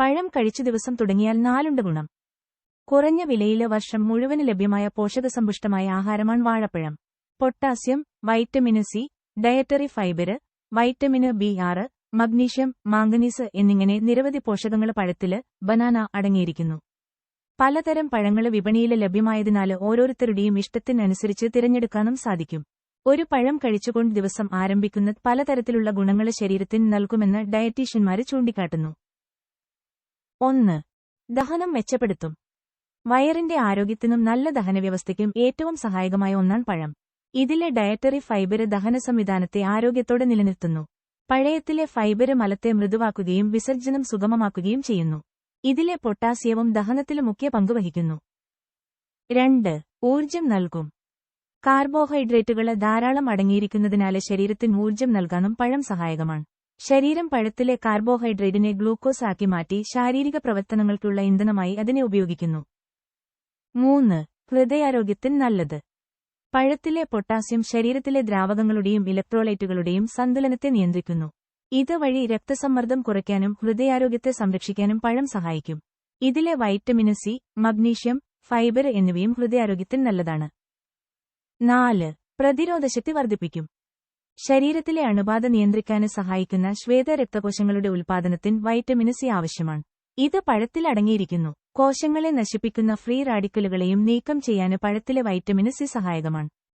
പഴം കഴിച്ചു ദിവസം തുടങ്ങിയാൽ നാലുണ്ട് ഗുണം. കുറഞ്ഞ വിലയിലെ വർഷം മുഴുവൻ ലഭ്യമായ പോഷകസമ്പുഷ്ടമായ ആഹാരമാണ് വാഴപ്പഴം. Potassium vitamin C dietary fibre vitamin B ആറ് മഗ്നീഷ്യം മാംഗനീസ് എന്നിങ്ങനെ നിരവധി പോഷകങ്ങൾ പഴത്തിൽ ബനാന അടങ്ങിയിരിക്കുന്നു. പലതരം പഴങ്ങൾ വിപണിയിൽ ലഭ്യമായതിനാൽ ഓരോരുത്തരുടെയും ഇഷ്ടത്തിനനുസരിച്ച് തിരഞ്ഞെടുക്കാനും സാധിക്കും. ഒരു പഴം കഴിച്ചുകൊണ്ട് ദിവസം ആരംഭിക്കുന്ന പലതരത്തിലുള്ള ഗുണങ്ങൾ ശരീരത്തിന് നൽകുമെന്ന് ഡയറ്റീഷ്യന്മാര് ചൂണ്ടിക്കാട്ടുന്നു. ഒന്ന്. ദഹനം മെച്ചപ്പെടുത്തും. വയറിന്റെ ആരോഗ്യത്തിനും നല്ല ദഹനവ്യവസ്ഥയ്ക്കും ഏറ്റവും സഹായകമായ ഒന്നാണ് പഴം. ഇതിലെ ഡയറ്ററി ഫൈബര് ദഹന സംവിധാനത്തെ ആരോഗ്യത്തോടെ നിലനിർത്തുന്നു. പഴയത്തിലെ ഫൈബര് മലത്തെ മൃദുവാക്കുകയും വിസർജനം സുഗമമാക്കുകയും ചെയ്യുന്നു. ഇതിലെ പൊട്ടാസ്യവും ദഹനത്തിൽ മുഖ്യ പങ്കുവഹിക്കുന്നു രണ്ട്. ഊർജം നൽകും. കാർബോഹൈഡ്രേറ്റുകൾ ധാരാളം അടങ്ങിയിരിക്കുന്നതിനാല് ശരീരത്തിന് ഊർജം നൽകാനും പഴം സഹായകമാണ്. ശരീരം പഴത്തിലെ കാർബോഹൈഡ്രേറ്റിനെ ഗ്ലൂക്കോസ് ആക്കി മാറ്റി ശാരീരിക പ്രവർത്തനങ്ങൾക്കുള്ള ഇന്ധനമായി അതിനെ ഉപയോഗിക്കുന്നു. മൂന്ന് ഹൃദയാരോഗ്യത്തിന് നല്ലത്. പഴത്തിലെ പൊട്ടാസ്യം ശരീരത്തിലെ ദ്രാവകങ്ങളുടെയും ഇലക്ട്രോലൈറ്റുകളുടെയും സന്തുലനത്തെ നിയന്ത്രിക്കുന്നു. ഇതുവഴി രക്തസമ്മർദ്ദം കുറയ്ക്കാനും ഹൃദയാരോഗ്യത്തെ സംരക്ഷിക്കാനും പഴം സഹായിക്കും. ഇതിലെ വൈറ്റമിന് സി മഗ്നീഷ്യം ഫൈബർ എന്നിവയും ഹൃദയാരോഗ്യത്തിന് നല്ലതാണ്. നാല് പ്രതിരോധശക്തി വർദ്ധിപ്പിക്കും. ശരീരത്തിലെ അണുബാധ നിയന്ത്രിക്കാന് സഹായിക്കുന്ന ശ്വേത രക്തകോശങ്ങളുടെ ഉൽപാദനത്തിന് വൈറ്റമിന് സി ആവശ്യമാണ്. ഇത് പഴത്തിൽ അടങ്ങിയിരിക്കുന്നു. കോശങ്ങളെ നശിപ്പിക്കുന്ന ഫ്രീ റാഡിക്കലുകളെയും നീക്കം ചെയ്യാന് പഴത്തിലെ വൈറ്റമിന് സി സഹായകമാണ്.